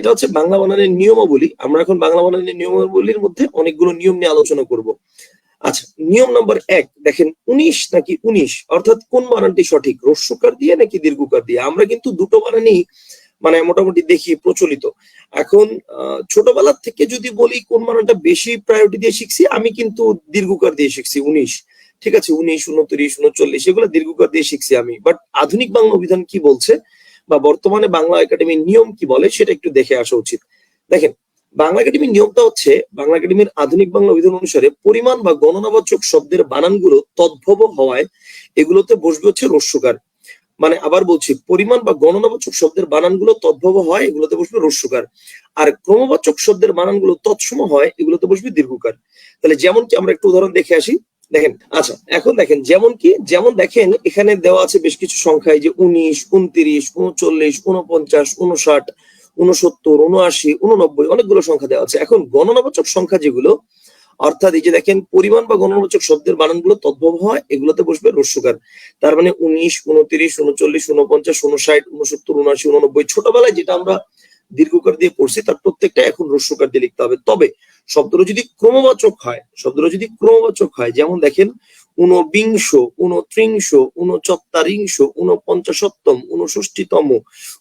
এটা হচ্ছে বাংলা বানানের নিয়মাবলী। আমরা এখন বাংলা বানানের নিয়মাবলীর মধ্যে অনেকগুলো নিয়ম নিয়ে আলোচনা করব। আচ্ছা নিয়ম নম্বর এক, দেখেন, উনিশ নাকি উনিশ? অর্থাৎ কোন বানানটি সঠিক রস্যকার দিয়ে নাকি দীর্ঘকার দিয়ে? আমরা কিন্তু দুটো বানানই মানে মোটামুটি দেখি প্রচলিত। এখন ছোটবেলার থেকে যদি বলি কোন বানানটা বেশি প্রায়োরিটি দিয়ে শিখছি, আমি কিন্তু দীর্ঘকার দিয়ে শিখছি, উনিশ। ঠিক আছে, উনিশ, উনত্রিশ, উনচল্লিশ, এগুলো দীর্ঘকার দিয়ে শিখছি আমি। বাট আধুনিক বাংলা অভিধান কি বলছে? বা বর্তমানে বাংলা একাডেমির নিয়ম কি বলে সেটা একটু দেখে আসা উচিত। দেখেন, বাংলা একাডেমির নিয়মটা হচ্ছে, বাংলা একাডেমির আধুনিক বাংলা অভিধান অনুসারে পরিমাণ বা গণনাবাচক শব্দের বানানগুলো তদ্ভব হওয়ায় এগুলোতে বসবে হচ্ছে রস্যকার মানে আবার বলছি, পরিমাণ বা গণনাবাচক শব্দের বানানগুলো তদ্ভব হয়, এগুলোতে বসবে রস্যকার আর ক্রমবাচক শব্দের বানানগুলো তৎসম হয়, এগুলোতে বসবে দীর্ঘকার। তাহলে যেমন কি আমরা একটু উদাহরণ দেখে আসি দেখেন আচ্ছা এখন দেখেন, যেমন কি, যেমন দেখেন, এখানে দেওয়া আছে বেশ কিছু সংখ্যায় যে উনিশ, উনত্রিশ, উনচল্লিশ, উনপঞ্চাশ, উনষাট, উনসত্তর, উনআশি, উননব্বই, অনেকগুলো সংখ্যা দেওয়া আছে। এখন গণনাবাচক সংখ্যা যেগুলো, অর্থাৎ এই যে দেখেন, পরিমাণ বা গণনাবাচক শব্দের বানানগুলো তদ্ভব হয়, এগুলোতে বসবে রস্যকার তার মানে উনিশ, উনত্রিশ, উনচল্লিশ, উনপঞ্চাশ, উনষাট, উনসত্তর, উনআশি, উননব্বই, ছোটবেলায় যেটা আমরা দীর্ঘকার দিয়ে পড়ছি, তার প্রত্যেকটা এখন রস্যকার দিয়ে লিখতে হবে। তবে শব্দটা যদি ক্রমবাচক হয়, শব্দটা যদি ক্রমবাচক হয়, যেমন দেখেন, ঊনবিংশ, ঊনত্রিংশ, ঊনচত্বারিংশ ঊনপঞ্চাশত্তম ঊনষষ্টিতম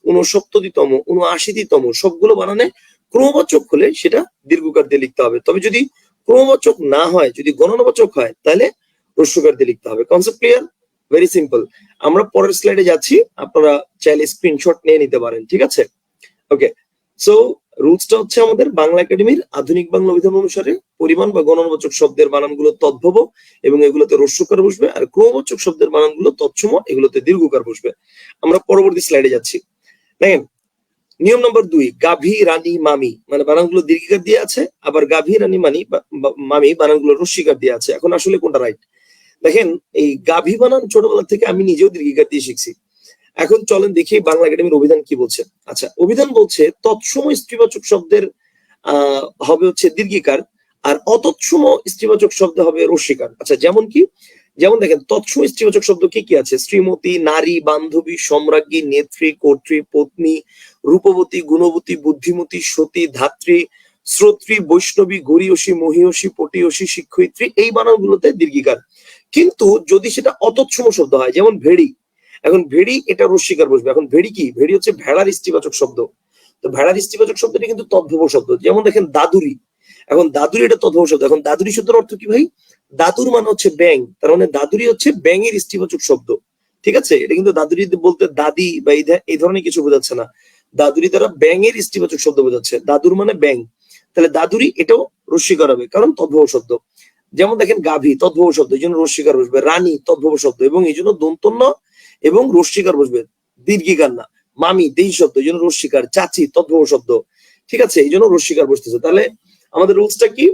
ঊনসপ্ততিতম, ঊনআশিতম, সবগুলো বানানে ক্রমবাচক হলে সেটা দীর্ঘকার দিয়ে লিখতে হবে। তবে যদি ক্রমবাচক না হয়, যদি গণনাবাচক হয়, তাহলে রস্যকার দিয়ে লিখতে হবে। কনসেপ্ট ক্লিয়ার ভেরি সিম্পল আমরা পরের স্লাইডে যাচ্ছি, আপনারা চাইলে স্ক্রিনশট নিয়ে নিতে পারেন, ঠিক আছে? ওকে সো রুলসটা হচ্ছে আমাদের বাংলা একাডেমির আধুনিক বাংলা অভিধান অনুসারে পরিমাণ বা গণনাবাচক শব্দের বানানগুলো তদ্ভব এবং এগুলোতে রস্যকার বসবে আর ক্রমবাচক শব্দের বানানগুলো তৎসম, এগুলোতে দীর্ঘকার বসবে। আমরা পরবর্তী স্লাইডে যাচ্ছি। দেখেন, নিয়ম নম্বর দুই, গাভী, রানী, মামি। মানে বানানগুলো দীর্ঘিকার দিয়ে আছে, আবার গাভী, রানী, মানি মামি বানানগুলো রস্যিকার দিয়ে আছে। এখন আসলে কোনটা রাইট দেখেন, এই গাভী বানান ছোটবেলা থেকে আমি নিজেও দীর্ঘিকার দিয়ে শিখছি। এখন চলেন দেখি বাংলা একাডেমির অভিধান কি বলছে। আচ্ছা অভিধান বলছে, তৎসময় স্ত্রীবাচক শব্দের হবে হচ্ছে দীর্ঘিকার, আর অতৎসম স্ত্রীবাচক শব্দ হবে রস্যিকার আচ্ছা যেমন কি? যেমন দেখেন তৎসম স্ত্রীবাচক শব্দ কি কি আছে? শ্রীমতী, নারী, বান্ধবী, সম্রাজ্ঞী, নেত্রী, কর্ত্রী, পত্নী, রূপবতী, গুণবতী, বুদ্ধিমতী, সতী, ধাত্রী, শ্রোত্রী, বৈষ্ণবী, গরিয়সী, মহিয়সী, পটিয়সী, শিক্ষয়িত্রী, এই বানানগুলোতে দীর্ঘিকার। কিন্তু যদি সেটা অতৎসম শব্দ হয়, যেমন ভেড়ি এখন ভেড়ি, এটা রস্বীকার বসবে। এখন ভেড়ি কি? ভেড়ি হচ্ছে ভেড়ার ইস্তিবাচক শব্দ। তো ভেড়ার স্ত্রীবাচক শব্দটি কিন্তু তদ্ভব শব্দ। যেমন দেখেন দাদুরি। এখন দাদুরি এটা তদ্ভব শব্দ। এখন দাদুরি শব্দের অর্থ কি ভাই? দাদুর মানে হচ্ছে ব্যাং তার মানে দাদুরি হচ্ছে ব্যাঙের স্ত্রীবাচক শব্দ। ঠিক আছে? এটা কিন্তু দাদুরি বলতে দাদি বা এই ধরনের কিছু বোঝাচ্ছে না। দাদুরি দ্বারা ব্যাঙের ইস্তিবাচক শব্দ বোঝাচ্ছে। দাদুর মানে ব্যাং তাহলে দাদুরি এটাও রস্বীকার হবে, কারণ তদ্ভব শব্দ। যেমন দেখেন গাভী, তদ্ভব শব্দ। এই জন্য রস্বীকার বসবে। রানী, তদ্ভব শব্দ। এবং এই জন্য দন্তন্য এবং রস্বীকার বসবে। দীর্ঘিকার না মামি দেই শব্দ, এই জন্য রস্বীকার চাচি, তদ্ভব শব্দ। ঠিক আছে, এই জন্য রস্বীকার বসতেছে। তাহলে আমাদের রুলসটা কি?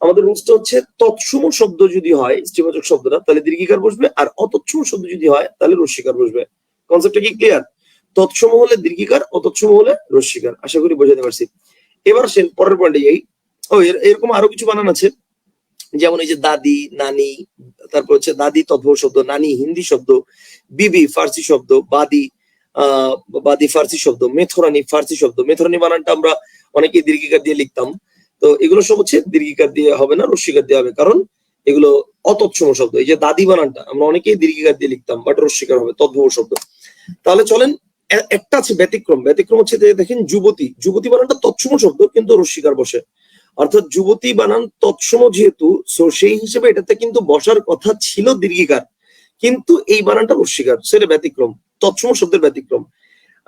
আমাদের রুলসটা হচ্ছে, তৎসম শব্দ যদি হয় স্ত্রীবাচক শব্দটা, তাহলে দীর্ঘিকার বসবে। আর অতৎসম শব্দ যদি হয়, তাহলে রস্বীকার বসবে। কনসেপ্টটা কি ক্লিয়ার তৎসম হলে দীর্ঘিকার অতৎসম হলে রস্বীকার আশা করি বোঝাতে পারছি। এবার আসেন পরের পয়েন্টে যাই ও এরকম আরও কিছু বানান আছে। যেমন এই যে দাদি, নানি তারপর হচ্ছে দাদি তদ্ভব শব্দ, নানি হিন্দি শব্দ, বিবি ফার্সি শব্দ, বাদি বাদি ফার্সি শব্দ, মেথরানি ফার্সি শব্দ। মেথরানি বানানটা আমরা অনেকে দীর্ঘিকার দিয়ে লিখতাম। তো এগুলো সব হচ্ছে দীর্ঘিকার দিয়ে হবে না রস্বীকার দিয়ে হবে। কারণ এগুলো অতৎসম শব্দ। এই যে দাদি বানানটা আমরা অনেকেই দীর্ঘিকার দিয়ে লিখতাম, বাট রস্বীকার হবে, তদ্ভব শব্দ। তাহলে চলেন একটা আছে ব্যতিক্রম। ব্যতিক্রম হচ্ছে দেখেন যুবতী। যুবতী বানানটা তৎসম শব্দ, কিন্তু রস্বীকার বসে। অর্থাৎ যুবতী বানান তৎসম যেহেতু সেই হিসেবে এটাতে কিন্তু বসার কথা ছিল দীর্ঘিকার। কিন্তু এই বানানটা রস্বীকার সেটা ব্যতিক্রম, তৎসম শব্দের ব্যতিক্রম।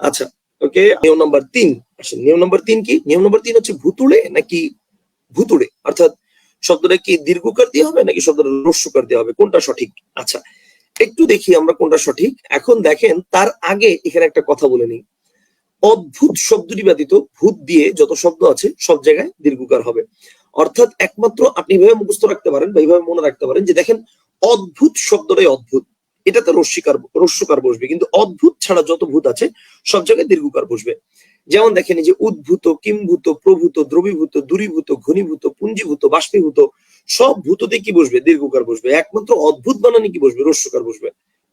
আচ্ছা ওকে নিয়ম নাম্বার তিন, আসেন, নিয়ম নাম্বার তিন কি? নিয়ম নাম্বার তিন হচ্ছে ভুতুড়ে নাকি ভুতুড়ে? অর্থাৎ শব্দটা কি দীর্ঘকার দিয়ে হবে নাকি শব্দটা রস্যকার দিয়ে হবে? কোনটা সঠিক? আচ্ছা একটু দেখি আমরা কোনটা সঠিক। এখন দেখেন, তার আগে এখানে একটা কথা বলে নিই। অদ্ভুত শব্দটি ব্যতীত ভূত দিয়ে যত শব্দ আছে সব জায়গায় দীর্ঘকার হবে। অর্থাৎ একমাত্র আপনি এভাবে মুখস্থ রাখতে পারেন বা এইভাবে মনে রাখতে পারেন যে দেখেন, অদ্ভুত শব্দটাই অদ্ভুত। এটাতে রস্যিকার রস্যকার বসবে। কিন্তু অদ্ভুত ছাড়া যত ভূত আছে, সব জায়গায় দীর্ঘকার বসবে। যেমন দেখেন যে উদ্ভূত, কিমভূত, প্রভূত, দ্রবীভূত, দূরীভূত, ঘনীভূত, পুঞ্জীভূত, বাষ্পীভূত, সব ভূততে কি বসবে? দীর্ঘকার বসবে। একমাত্র অদ্ভুত বানানে কি বসবে? রস্যকার বসবে।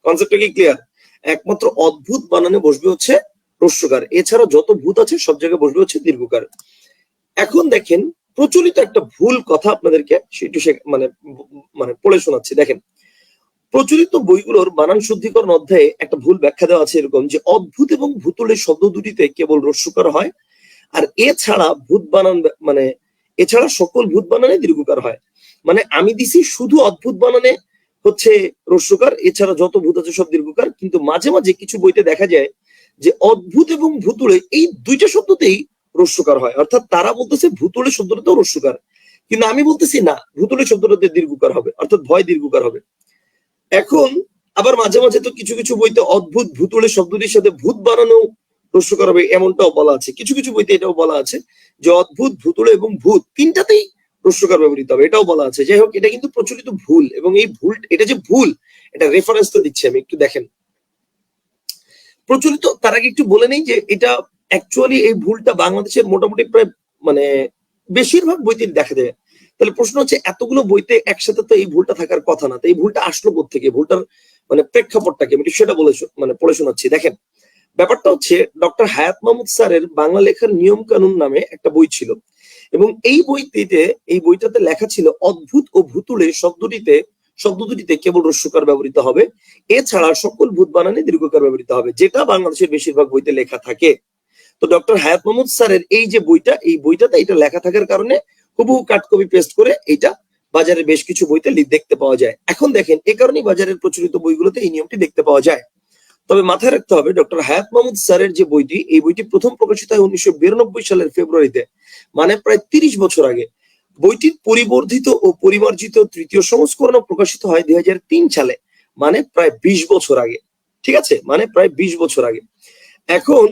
কনসেপ্টটা কি ক্লিয়ার একমাত্র অদ্ভুত বানানে বসবে হচ্ছে রস্যকার এছাড়া যত ভূত আছে, সব জায়গায় বসবে হচ্ছে দীর্ঘকার এখন দেখেন, প্রচলিত একটা ভুল কথা আপনাদেরকে সেটু মানে মানে পড়ে শোনাচ্ছি। দেখেন, প্রচলিত বইগুলোর বানান শুদ্ধিকরণ অধ্যায়ে একটা ভুল ব্যাখ্যা দেওয়া আছে এরকম যে, অদ্ভুত এবং ভূতলের শব্দ দুটিতে কেবল রস্যকার হয়, আর এছাড়া ভূত বানান মানে এছাড়া সকল ভূত বানানে দীর্ঘকার হয়। মানে আমি দিছি শুধু অদ্ভুত বানানে হচ্ছে রস্যকার এছাড়া যত ভূত আছে সব দীর্ঘকার কিন্তু মাঝে মাঝে কিছু বইতে দেখা যায় যে অদ্ভুত এবং ভূতুলে এই দুইটা শব্দতেই রস্যকার হয়। অর্থাৎ তারা বলতেছে ভূতুলে শব্দটাতেও রস্যকার কিন্তু আমি বলতেছি না ভূতুলে শব্দটাতে দীর্ঘকার হবে, অর্থাৎ ভয় দীর্ঘকার হবে। এখন আবার মাঝে মাঝে তো কিছু কিছু বইতে অদ্ভুত ভূতুলে শব্দটির সাথে ভূত বানানো রস্যকার হবে এমনটাও বলা আছে। কিছু কিছু বইতে এটাও বলা আছে যে অদ্ভুত ভূতুলে এবং ভূত তিনটাতেই রস্যকার ব্যবহৃত হবে, এটাও বলা আছে। যাই হোক, এটা কিন্তু প্রচলিত ভুল এবং এই ভুল, এটা যে ভুল, এটা রেফারেন্স তো দিচ্ছি আমি, একটু দেখেন। প্রচলিত, তার আগে একটু বলে নেই যে এটা অ্যাকচুয়ালি এই ভুলটা বাংলাদেশের মোটামুটি প্রায় মানে বেশিরভাগ বইতে দেখা যায়। তাহলে প্রশ্ন হচ্ছে, এতগুলো বইতে একসাথে তো এই ভুলটা থাকার কথা না। তো এই ভুলটা আসলো থেকে ভুলটার মানে প্রেক্ষাপটটাকে আমি সেটা বলে মানে পড়ে শোনাচ্ছি। দেখেন, ব্যাপারটা হচ্ছে ডক্টর হায়াত মাহমুদ স্যারের বাংলা লেখার নিয়ম কানুন নামে একটা বই ছিল। এবং এই বইটিতে, এই বইটাতে লেখা ছিল, অদ্ভুত ও ভূতুলে শব্দটিতে শব্দ দুটিতে কেবল রস্যকার ব্যবহৃত হবে। এছাড়া সকল ভূত বানানে দীর্ঘকার ব্যবহৃত হবে, যেটা বাংলাদেশের বেশিরভাগ বইতে লেখা থাকে। তো ডক্টর হায়াত মাহমুদ স্যারের এই যে বইটা, এই বইটাতে এটা লেখা থাকার কারণে হুবহু কাট কপি পেস্ট করে এটা বাজারে বেশ কিছু বইতে দেখতে পাওয়া যায়। এখন দেখেন, এ কারণেই বাজারের প্রচলিত বইগুলোতে এই নিয়মটি দেখতে পাওয়া যায়। তবে মাথায় রাখতে হবে, ডক্টর হায়াত মাহমুদ স্যারের যে বইটি, এই বইটি প্রথম প্রকাশিত হয় উনিশশো বিরানব্বই সালের ফেব্রুয়ারিতে মানে প্রায় তিরিশ বছর আগে। বইটির পরিবর্ধিত ও পরিমার্জিত তৃতীয় সংস্করণ প্রকাশিত হয় দুই হাজার তিন সালে মানে প্রায় বিশ বছর আগে। ঠিক আছে? মানে প্রায় বিশ বছর আগে। এখন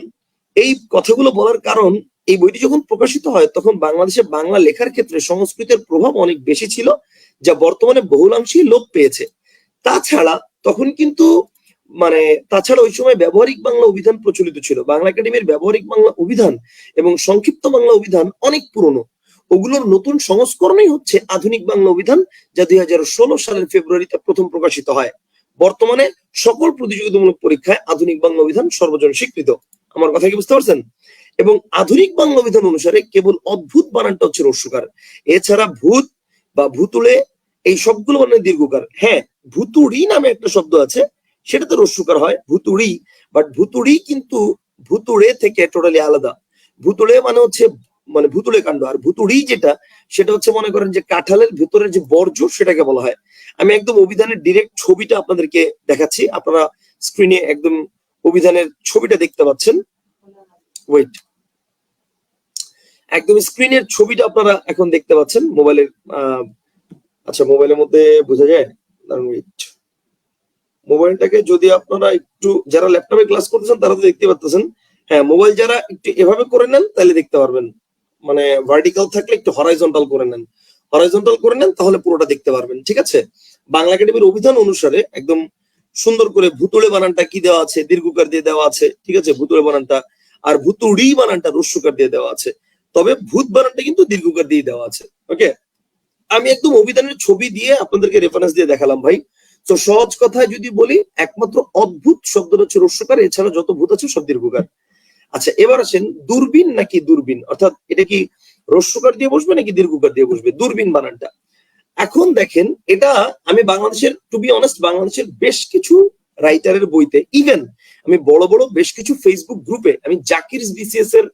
এই কথাগুলো বলার কারণ, এই বইটি যখন প্রকাশিত হয়, তখন বাংলাদেশে বাংলা লেখার ক্ষেত্রে সংস্কৃতের প্রভাব অনেক বেশি ছিল, যা বর্তমানে বহুলাংশেই লোপ পেয়েছে। তাছাড়া তখন কিন্তু মানে তাছাড়া ওই সময় ব্যবহারিক বাংলা অভিধান প্রচলিত ছিল। বাংলা একাডেমির ব্যবহারিক বাংলা অভিধান এবং সংক্ষিপ্ত বাংলা অভিধান অনেক পুরনো। ওগুলোর নতুন সংস্করণই হচ্ছে আধুনিক বাংলা অভিধান, যা দুই সালের ফেব্রুয়ারিতে প্রথম প্রকাশিত হয়। বর্তমানে সকল প্রতিযোগিতামূলক পরীক্ষায় আধুনিক বাংলা অভিধান সর্বজন স্বীকৃত আমার কথা কি বুঝতে পারছেন? এবং আধুনিক বাংলা অভিধান অনুসারে কেবল অদ্ভুত বানানটা হচ্ছে রস্যকার এছাড়া ভূত বা ভূতুলে এই সবগুলো মানে দীর্ঘকার। হ্যাঁ ভুতুড়ি নামে একটা শব্দ আছে, সেটাতে রস্যকার হয়, ভুতুড়ি। বাট ভুতুড়ি কিন্তু ভুতুড়ে থেকে টোটালি আলাদা। ভুতুড়ে মানে হচ্ছে মানে ভুতুড়ে কাণ্ড। আর ভুতুড়ি যেটা, সেটা হচ্ছে মনে করেন যে কাঁঠালের ভেতরের যে বর্জ্য সেটাকে বলা হয়। আমি একদম অভিধানের ডিরেক্ট ছবিটা আপনাদেরকে দেখাচ্ছি। আপনারা স্ক্রিনে একদম অভিধানের ছবিটা দেখতে পাচ্ছেন। ওয়েট একদম স্ক্রিনের ছবিটা আপনারা এখন দেখতে পাচ্ছেন। মোবাইলের আচ্ছা মোবাইলের মধ্যে বোঝা যায়? wait। মোবাইলটাকে যদি আপনারা একটু, যারা ল্যাপটপে ক্লাস করতেছেন, তারা তো দেখতে পাচ্ছেন হ্যাঁ মোবাইল যারা একটু এভাবে করে নেন, তাহলে দেখতে পারবেন। মানে ভার্টিক্যাল থাকলে একটু হরাইজন্টাল করে নেন। হরাইজন্টাল করে নেন, তাহলে পুরোটা দেখতে পারবেন, ঠিক আছে? বাংলা একাডেমির অভিধান অনুসারে একদম সুন্দর করে ভুতুড়ে বানানটা কি দেওয়া আছে? দীর্ঘকার দিয়ে দেওয়া আছে, ঠিক আছে? ভুতুড়ে বানানটা। আর ভুতুড়ি বানানটা রস্যকার দিয়ে দেওয়া আছে। তবে ভূত বানানটা কিন্তু দীর্ঘকার দিয়ে দেওয়া আছে ওকে আমি একদম অভিধানের ছবি দিয়ে আপনাদেরকে রেফারেন্স দিয়ে দেখালাম ভাই। তো সহজ কথায় যদি বলি, একমাত্র অদ্ভুত শব্দটা হচ্ছে রস্যকার, এছাড়া যত ভূত আছে সব দীর্ঘকার। আচ্ছা এবার আসেন, দূরবীন নাকি দূরবীন? অর্থাৎ এটা কি রস্যকার দিয়ে বসবে নাকি দীর্ঘকার দিয়ে বসবে? দূরবীন বানানটা। এখন দেখেন, এটা আমি বাংলাদেশের টু বি অনেস্ট বাংলাদেশের বেশ কিছু রাইটারের বইতে ইভেন আমি বড় বড় বেশ কিছু ফেসবুক গ্রুপে আমি জাকির বিসিএস এর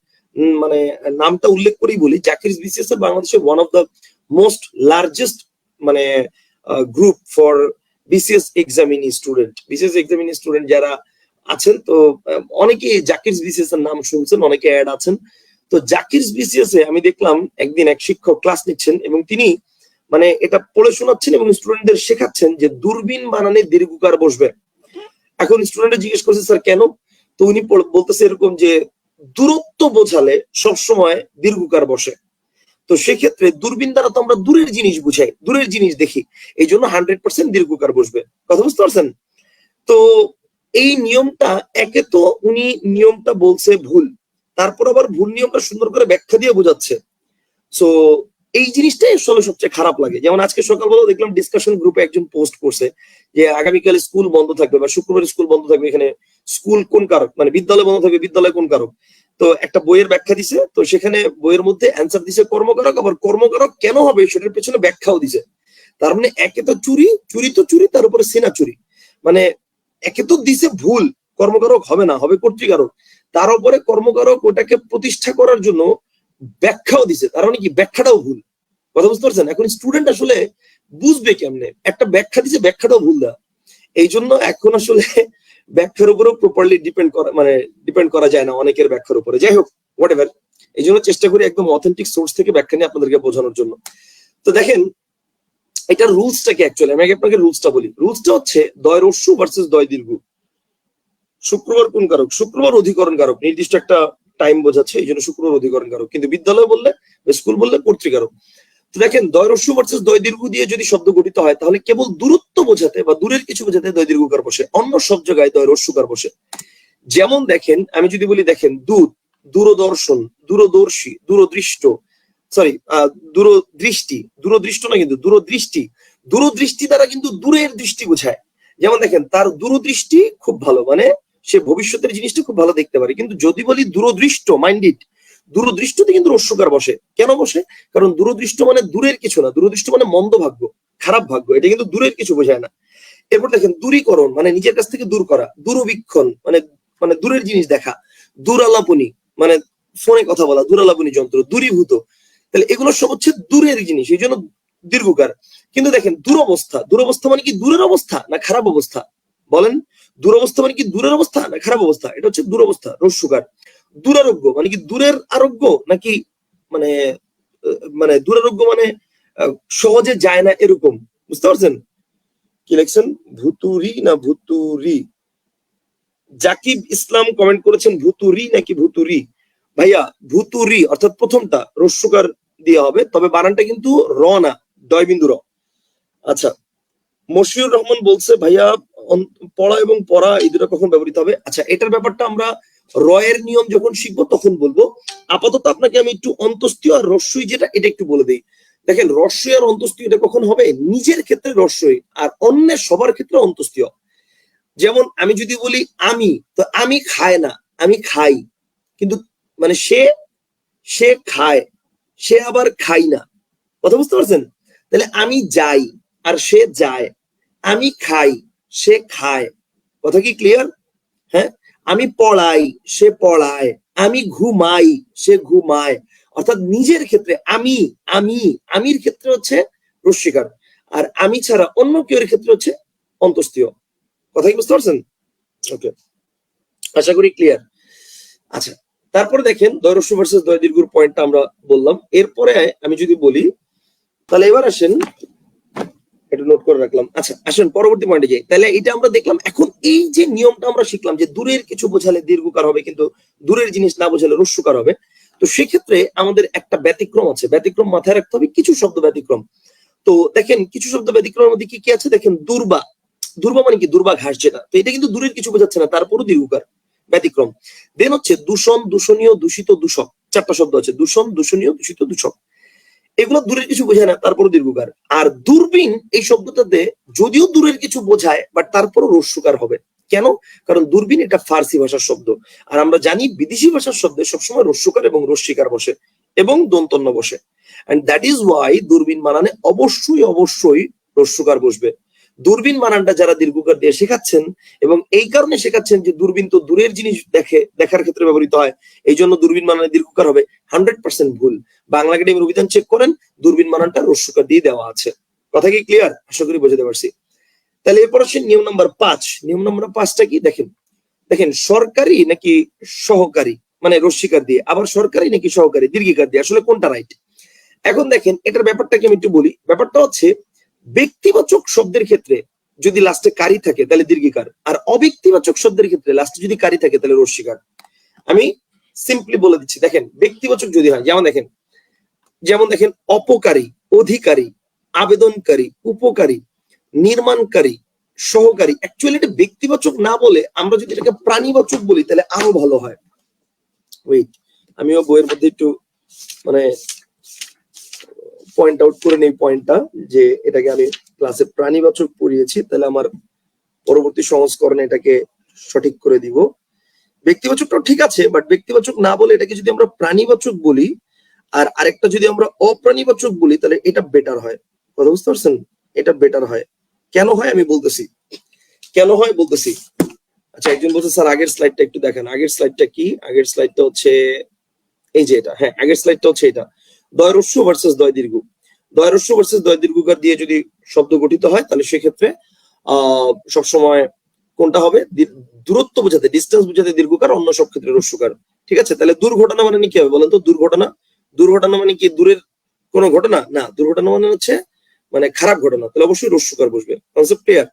মানে নামটা উল্লেখ করেই বলি। জাকির বিসিএস এর বাংলাদেশের one of the most largest মানে group for BCS examinee student BCS examinee student যারা আছেন, তো অনেকে জাকির বিসিএস এর নাম শুনছেন, অনেকে অ্যাড আছেন। তো জাকির বিসিএস এ আমি দেখলাম একদিন এক শিক্ষক ক্লাস নিচ্ছেন এবং তিনি মানে এটা পড়ে শোনাচ্ছেন এবং স্টুডেন্টদের শেখাচ্ছেন যে দূরবীন বানানে দীর্ঘকার বসবে এখন স্টুডেন্টরা জিজ্ঞেস করছে, স্যার, কেন? তো উনি বলতেছে এরকম যে, দূরত্ব বোঝালে সবসময় দীর্ঘকার বসে। তো সেক্ষেত্রে দূরবীন দ্বারা তো আমরা দূরের জিনিস বুঝাই, দূরের জিনিস দেখি। এই জন্য হান্ড্রেড পার্সেন্ট দীর্ঘকার বসবে। কথা বুঝতে পারছেন? তো এই নিয়মটা একে তো উনি নিয়মটা বলছে ভুল। তারপর আবার ভুল নিয়মটা সুন্দর করে ব্যাখ্যা দিয়ে বোঝাচ্ছে। সো এই জিনিসটাই আসলে সবচেয়ে খারাপ লাগে। যেমন আজকে সকালবেলা দেখলাম ডিসকাশন গ্রুপে একজন পোস্ট করছে যে, আগামীকাল স্কুল বন্ধ থাকবে বা শুক্রবার স্কুল বন্ধ থাকবে। এখানে স্কুল কোন কারক? মানে বিদ্যালয় বন্ধ থাকবে, বিদ্যালয় কোন কারক? তো একটা বইয়ের ব্যাখ্যা দিছে, তো সেখানে বইয়ের মধ্যে অ্যান্সার দিছে কর্মকারক, আবার কর্মকারক কেন হবে সেটার পেছনে ব্যাখ্যাও দিছে। তার মানে একে তো চুরি চুরি তো চুরি, তার উপরে সেনা চুরি। মানে একে তো দিছে ভুল, কর্মকারক হবে না, হবে কর্তৃকারক। তার উপরে কর্মকারক ওটাকে প্রতিষ্ঠা করার জন্য ব্যাখ্যাও দিছে। তার মানে কি? ব্যাখ্যাটাও ভুল। কথা বুঝতে পারছেন? এখন স্টুডেন্ট আসলে বুঝবে কেমনে? একটা ব্যাখ্যা দিছে, ব্যাখ্যাটাও ভুল দেওয়া এই জন্য এখন আসলে ব্যাখ্যার উপরেও প্রপারলি ডিপেন্ড করা মানে ডিপেন্ড করা যায় না অনেকের ব্যাখ্যার উপরে। যাই হোক হোয়াট এভার এই জন্য চেষ্টা করি একদম অথেন্টিক সোর্স থেকে ব্যাখ্যা নিয়ে আপনাদেরকে বোঝানোর জন্য। তো দেখেন এটা রুলসটা কি অ্যাকচুয়ালি আমি আগে আপনাকে রুলসটা বলি। রুলসটা হচ্ছে দয় রস্যু ভার্সেস দয় দীর্ঘ। শুক্রবার কোন কারক? শুক্রবার অধিকরণ কারক। নির্দিষ্ট একটা টাইম বোঝাচ্ছে, এই জন্য শুক্রবার অধিকরণ কারক। কিন্তু বিদ্যালয় বললে স্কুল বললে কর্তৃকারক তো দেখেন দয় রস্যু ভার্সেস দয় দীর্ঘ দিয়ে যদি শব্দ গঠিত হয়, তাহলে কেবল দূরত্ব বোঝাতে বা দূরের কিছু বোঝাতে দয় দীর্ঘকার বসে, অন্য সব জায়গায় দয় রস্যুকার বসে। যেমন দেখেন, আমি যদি বলি, দেখেন দূর দূরদর্শন, দূরদর্শী, দূরদৃষ্ট সরি দূরদৃষ্টি, দূরদৃষ্ট না কিন্তু দূরদৃষ্টি। দূরদৃষ্টি দ্বারা কিন্তু দূরের দৃষ্টি বোঝায়। যেমন দেখেন, তার দূরদৃষ্টি খুব ভালো মানে সে ভবিষ্যতের জিনিসটা খুব ভালো দেখতে পারে। কিন্তু যদি বলি দূরদৃষ্ট মাইন্ডেড দূরদৃষ্টতে কিন্তু রস্যকার বসে। কেন বসে? কারণ দূরদৃষ্ট মানে দূরের কিছু না। দূরদৃষ্ট মানে মন্দ ভাগ্য, খারাপ ভাগ্য। এটা কিন্তু দূরের কিছু বোঝায় না। এরপর দেখেন, দূরীকরণ মানে নিজের কাছ থেকে দূর করা, দূরবীক্ষণ মানে মানে দূরের জিনিস দেখা। দূরালাপনি মানে ফোনে কথা বলা, দূরালাপনি যন্ত্র, দূরীভূত। তাহলে এগুলো সব হচ্ছে দূরের জিনিস, এই জন্য দীর্ঘকার। কিন্তু দেখেন, দুরবস্থা দুরবস্থা মানে কি দূরের অবস্থা না খারাপ অবস্থা? বলেন, দুরবস্থা মানে কি দূরের অবস্থা না খারাপ অবস্থা? এটা হচ্ছে দুরবস্থা রস্যকার দুরারোগ্য মানে কি দূরের আরোগ্য নাকি মানে মানে দুরারোগ্য মানে সহজে যায় না এরকম, বুঝতে পারছেন? কি লিখছেন? ভুতুরি না ভুতুরি? জাকিব ইসলাম কমেন্ট করেছেন, ভুতুরি নাকি ভুতুরি? ভাইয়া, ভুতুরি অর্থাৎ প্রথমটা রস্যকার দিয়ে হবে, তবে বানানটা কিন্তু র না দয় বিন্দু র। আচ্ছা মশিউর রহমান বলছে, ভাইয়া পড়া এবং পড়া এই দুটো কখন ব্যবহৃত হবে? আচ্ছা এটার ব্যাপারটা আমরা রয়ের নিয়ম যখন শিখব, তখন বলব। আপাতত আপনাকে আমি একটু অন্তস্তীয় আর রস্যই যেটা, এটা একটু বলে দিই। দেখেন, রস্যই আর অন্তস্তীয় এটা কখন হবে? নিজের ক্ষেত্রে রস্যই, আর অন্যের সবার ক্ষেত্রে অন্তস্তীয় যেমন আমি যদি বলি, আমি তো আমি খায় না, আমি খাই। কিন্তু মানে সে সে খায়, সে আবার খাই না। কথা বুঝতে পারছেন? তাহলে আমি যাই আর সে যায়। আমি খাই, সে খায়। কথা কি ক্লিয়ার হ্যাঁ? আমি পড়াই, সে পড়ায়। আমি ঘুমাই, সে ঘুমায়। অর্থাৎ নিজের ক্ষেত্রে আমি আমি, আমির ক্ষেত্রে হচ্ছে রস্বীকার আর আমি ছাড়া অন্য কেউ ক্ষেত্রে হচ্ছে অন্তস্তীয় কথা কি বুঝতে পারছেন? ওকে আশা করি ক্লিয়ার আচ্ছা তারপরে দেখেন দয়রস্য ভার্সেস দয় দীর্ঘর পয়েন্টটা আমরা বললাম। এরপরে আমি যদি বলি, তাহলে এবার আসেন এটা নোট করে রাখলাম। আচ্ছা আসেন পরবর্তী পয়েন্টে যাই। তাহলে এটা আমরা দেখলাম, এখন এই যে নিয়মটা আমরা শিখলাম যে দূরের কিছু বোঝালে দীর্ঘকার হবে, কিন্তু দূরের জিনিস না বোঝালে রস্যকার হবে, তো সেক্ষেত্রে আমাদের একটা ব্যতিক্রম আছে। ব্যতিক্রম মাথায় রাখতে হবে, কিছু শব্দ ব্যতিক্রম। তো দেখেন, কিছু শব্দ ব্যতিক্রমের মধ্যে কি কি আছে? দেখেন, দুর্বা। দুর্বা মানে কি? দুর্বা ঘাস যেটা। তো এটা কিন্তু দূরের কিছু বোঝাচ্ছে না, তারপরও দীর্ঘকার। ব্যতিক্রম। দেন হচ্ছে দূষণ, দূষণীয়, দূষিত, দূষক। চারটা শব্দ আছে, দূষণ, দূষণীয়, দূষিত, দূষক। এগুলো দূরের কিছু বোঝায় না, তারপরও দীর্ঘকার। আর দূরবীন এই শব্দটাতে যদিও দূরের কিছু বোঝায় বাট তারপরও রস্যকার হবে। কেন? কারণ দূরবীন এটা ফার্সি ভাষার শব্দ। আর আমরা জানি বিদেশি ভাষার শব্দে সবসময় রস্যকার এবং রস্যিকার বসে, এবং দন্তন্য বসে। এন্ড দ্যাট ইজ ওয়াই দূরবীন বানানে অবশ্যই অবশ্যই রস্যকার বসবে। দূরবীন বানানটা যারা দীর্ঘকার দিয়ে শেখাচ্ছেন এবং এই কারণে শেখাচ্ছেন যে দূরবীন তো দূরের জিনিস দেখে, দেখার ক্ষেত্রে ব্যবহৃত হয় এই জন্য দূরবীন বানানে দীর্ঘকার হবে। হান্ড্রেড পার্সেন্ট ভুল। বাংলা একাডেমির অভিধান চেক করেন, দূরবীন বানানটা রস্যকার দিয়ে দেওয়া আছে। কথা কি ক্লিয়ার আশা করি বোঝাতে পারছি। তাহলে এরপর হচ্ছে নিয়ম নাম্বার পাঁচ। নিয়ম নাম্বার পাঁচটা কি? দেখেন দেখেন, সরকারি নাকি সহকারী? মানে রস্যিকার দিয়ে। আবার সরকারি নাকি সহকারী? দীর্ঘিকার দিয়ে। আসলে কোনটা রাইট এখন দেখেন, এটার ব্যাপারটাকে আমি একটু বলি। ব্যাপারটা হচ্ছে ব্যক্তিবাচক শব্দের ক্ষেত্রে যদি লাস্টে কারি থাকে, তাহলে দীর্ঘিকার। আর অব্যক্তিবাচক শব্দের ক্ষেত্রে লাস্টে যদি কারি থাকে, তাহলে রস্যিকার আমি সিম্পলি বলে দিচ্ছি, দেখেন, ব্যক্তিবাচক যদি হয়, যেমন দেখেন যেমন দেখেন, অপকারী, অধিকারী, আবেদনকারী, উপকারী, নির্মাণকারী, সহকারী। অ্যাকচুয়ালি এটা ব্যক্তিবাচক না বলে আমরা যদি এটাকে প্রাণীবাচক বলি, তাহলে আরও ভালো হয়। ওয়েট আমিও বইয়ের মধ্যে একটু মানে পয়েন্ট আউট করে নেই পয়েন্টটা যে এটাকে আমি ক্লাসে প্রাণীবাচক পড়িয়েছি, তাহলে আমার পরবর্তী সংস্করণে এটাকে সঠিক করে দিব। ব্যক্তিবাচকটাও ঠিক আছে বাট ব্যক্তিবাচক না বলে এটাকে যদি আমরা প্রাণীবাচক বলি, আর আরেকটা যদি আমরা অপ্রাণীবাচক বলি, তাহলে এটা বেটার হয়। কথা বুঝতে পারছেন? এটা বেটার হয়। কেন হয় আমি বলতেছি। কেন হয় বলতেছি? আচ্ছা একজন বলছে, স্যার, আগের স্লাইডটা একটু দেখেন। আগের স্লাইডটা কি? আগের স্লাইডটা হচ্ছে, এই যে এটা হ্যাঁ আগের স্লাইডটা হচ্ছে এটা। দয় রস্য ভার্সেস দয় দীর্ঘ। দয় রস্য ভার্সেস দয় দীর্ঘকার দিয়ে যদি শব্দ গঠিত হয়, তাহলে সেক্ষেত্রে আহ সবসময় কোনটা হবে? দূরত্ব বোঝাতে ডিস্টেন্স বোঝাতে দীর্ঘকার, অন্য সব ক্ষেত্রে রস্যকার ঠিক আছে? তাহলে দুর্ঘটনা মানে কি হবে বলেন তো? দুর্ঘটনা। দুর্ঘটনা মানে কি? দূরের কোন ঘটনা? না, দুর্ঘটনা মানে হচ্ছে মানে খারাপ ঘটনা। তাহলে অবশ্যই রস্যকার বসবে কনসেপ্ট ক্লিয়ার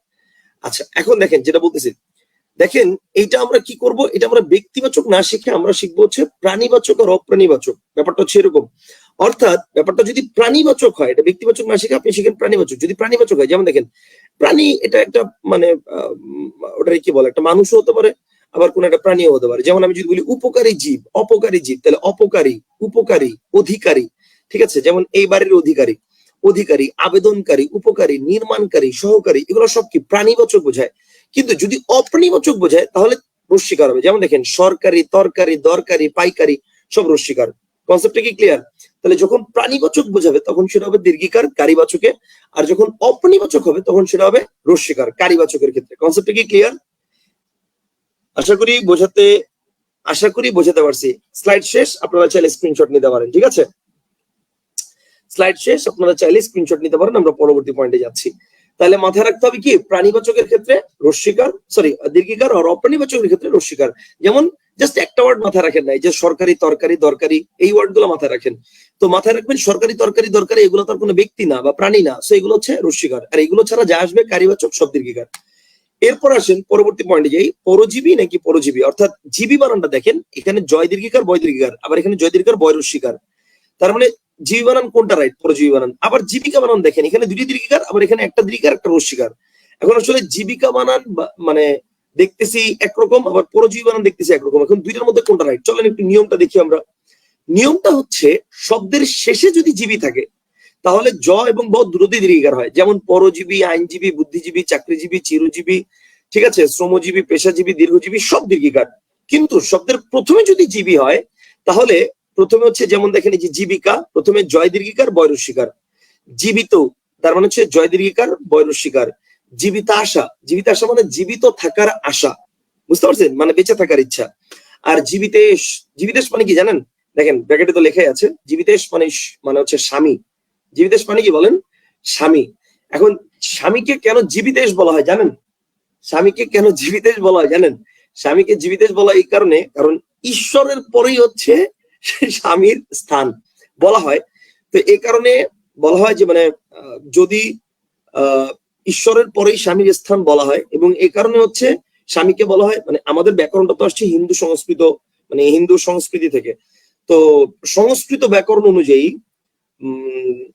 আচ্ছা এখন দেখেন, যেটা বলতেছি দেখেন, এইটা আমরা কি করব? এটা আমরা ব্যক্তিবাচক না শিখে আমরা শিখব হচ্ছে প্রাণীবাচক আর অপ্রাণীবাচক। ব্যাপারটা হচ্ছে এরকম। অর্থাৎ ব্যাপারটা যদি প্রাণীবাচক হয়, এটা ব্যক্তিবাচক না শিখে আপনি শিখেন প্রাণীবাচক। যদি প্রাণীবাচক হয়, যেমন দেখেন, প্রাণী এটা একটা মানে ওটাকে কি বলে? একটা মানুষও হতে পারে, আবার কোন একটা প্রাণীও হতে পারে। যেমন আমি যদি বলি উপকারী জীব, অপকারী জীব, তাহলে অপকারী, উপকারী, অধিকারী, ঠিক আছে? যেমন এই বাড়ির অধিকারী। অধিকারী, আবেদনকারী, উপকারী, নির্মাণকারী, সহকারী, এগুলো সব কি প্রাণীবাচক বোঝায়? কিন্তু যদি অপ্রাণীবাচক বোঝায়, তাহলে রস্বীকার হবে? যেমন দেখেন, সরকারি, তরকারি, দরকারি, পাইকারি, সব রস্বীকার কনসেপ্টটা কি ক্লিয়ার তাহলে যখন প্রাণীবাচক বোঝাবে, তখন সেটা হবে দীর্ঘিকার কারিবাচকে আর যখন অপ্রাণীবাচক হবে, তখন সেটা হবে রস্বীকার কারিবাচকের ক্ষেত্রে। কনসেপ্টটা কি ক্লিয়ার আশা করি বোঝাতে, আশা করি বোঝাতে পারছি। স্লাইড শেষ, আপনারা চাইলে স্ক্রিনশট নিতে পারেন, ঠিক আছে? স্লাইড শেষ, আপনারা চাইলে স্ক্রিনশট নিতে পারেন, আমরা পরবর্তী পয়েন্টে যাচ্ছি। তাহলে মাথায় রাখতে হবে কি? প্রাণীবাচকের ক্ষেত্রে রস্বীকার সরি দীর্ঘিকার আর অপ্রাণীবাচকের ক্ষেত্রে রস্বীকার যেমন জাস্ট একটা ওয়ার্ড মাথায় রাখেন নাই যে সরকারি, তরকারি, দরকারি, এই ওয়ার্ডগুলো মাথায় রাখেন। তো মাথায় রাখবেন সরকারি, তরকারি, দরকারি, এগুলো তার কোনো ব্যক্তি না বা প্রাণী না সো এগুলো হচ্ছে রস্বীকার আর এগুলো ছাড়া যা আসবে কারিবাচক সব দীর্ঘিকার। এরপর আসেন পরবর্তী পয়েন্টে যাই, পরজীবী নাকি পরজীবী? অর্থাৎ জীবী বানানটা দেখেন, এখানে জয় দীর্ঘিকার, বয় দীর্ঘিকার, আবার এখানে জয় দীর্ঘিকার, বয় রস্বীকার তার মানে জীবী বানান কোনটা রাইট পরজীবী বানান আবার জীবিকা বানান দেখেন, এখানে দুটি দীর্ঘিকার, আবার এখানে একটা দীর্ঘিকার, একটা রস্বীকার এখন আসলে জীবিকা বানান মানে দেখতেছি একরকম, আবার পরজীবী বানান দেখতেছি একরকম। এখন দুইটার মধ্যে কোনটা রাইট চলেন একটু নিয়মটা দেখি আমরা। নিয়মটা হচ্ছে, শব্দের শেষে যদি জীবী থাকে, তাহলে জ এবং ব দ্রুতই দীর্ঘিকার হয়। যেমন পরজীবী, আইনজীবী, বুদ্ধিজীবী, চাকরিজীবী, চিরজীবী, ঠিক আছে, শ্রমজীবী, পেশাজীবী, দীর্ঘজীবী, সব দীর্ঘিকার। কিন্তু শব্দের প্রথমে যদি জীবী হয়, তাহলে প্রথমে হচ্ছে যেমন দেখেন এই যে জীবিকা, প্রথমে জয় দীর্ঘিকার বয়রস্বীকার জীবিত, তার মানে হচ্ছে জয় দীর্ঘিকার বয়রস্বীকার জীবিত আশা জীবিত আশা মানে জীবিত থাকার আশা। বুঝতে পারছেন? মানে বেঁচে থাকার ইচ্ছা। আর জীবিতেশ জীবিতেশ মানে কি জানেন? দেখেন ব্র্যাকেটে তো লেখাই আছে জীবিতেশ মানে মানে হচ্ছে স্বামী। জীবিতেশ মানে কি বলেন? স্বামী। এখন স্বামীকে কেন জীবিতেশ বলা হয় জানেন? স্বামীকে কেন জীবিতেশ বলা হয় জানেন? স্বামীকে জীবিতেশ বলা এই কারণে, কারণ ঈশ্বরের পরেই হচ্ছে স্বামীর স্থান বলা হয়। তো এই কারণে বলা হয় যে মানে যদি ঈশ্বরের পরেই স্বামীর স্থান বলা হয় এবং এই কারণে হচ্ছে স্বামীকে বলা হয় মানে আমাদের ব্যাকরণটা তো আসছে হিন্দু সংস্কৃত মানে হিন্দু সংস্কৃতি থেকে। তো সংস্কৃত ব্যাকরণ অনুযায়ী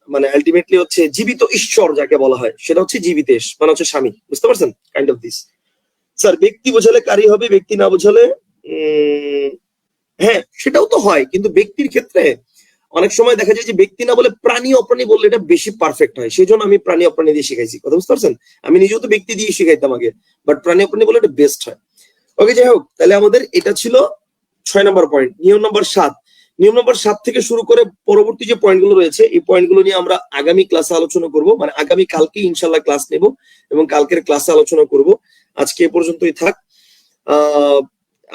মানে আলটিমেটলি হচ্ছে জীবিত ঈশ্বর যাকে বলা হয় সেটা হচ্ছে জীবিতেশ মানে হচ্ছে স্বামী। বুঝতে পারছেন? কাইন্ড অফ দিস স্যার ব্যক্তি বোঝালে কারি হবে ব্যক্তি না বোঝালে উম, হ্যাঁ সেটাও তো হয়, কিন্তু ব্যক্তির ক্ষেত্রে অনেক সময় দেখা যায় যে ব্যক্তি না বলে প্রাণী অপ্রাণী বললে এটা বেশি পারফেক্ট হয়। সেই জন্য আমি প্রাণী অপ্রাণী দিয়ে শিখাইছি। কথা বুঝতে পারছেন? আমি নিজেও তো ব্যক্তি দিয়ে শিখাইতাম আগে বাট প্রাণী অপ্রাণী বলে এটা বেস্ট হয়। ওকে যাই হোক, তাহলে আমাদের এটা ছিল ছয় নম্বর পয়েন্ট নিয়ম নম্বর সাত। নিয়ম নম্বর সাত থেকে শুরু করে পরবর্তী যে পয়েন্টগুলো রয়েছে, এই পয়েন্টগুলো নিয়ে আমরা আগামী ক্লাসে আলোচনা করব। মানে আগামী কালকে ইনশাল্লাহ ক্লাস নেব এবং কালকের ক্লাসে আলোচনা করব। আজকে এ পর্যন্তই থাক। আহ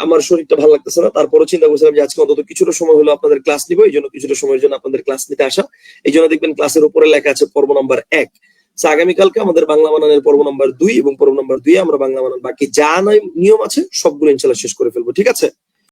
আমার শরীরটা ভালো লাগতেছে না। তারপরে চিন্তা করছিলাম যে আজকে অন্তত কিছুটা সময় হলো আপনাদের ক্লাস নিবো, এই জন্য কিছুটা সময়ের জন্য আপনাদের ক্লাস নিতে আসা। এই জন্য দেখবেন ক্লাসের উপরে লেখা আছে পর্ব নাম্বার এক। আগামীকালকে আমাদের বাংলা বানানের পর্ব নাম্বার দুই এবং পর্ব নম্বর দুই আমরা বাংলা বানান। বাকি যা নয় নিয়ম আছে, সবগুলো ইনশাল্লাহ শেষ করে ফেলব। ঠিক আছে?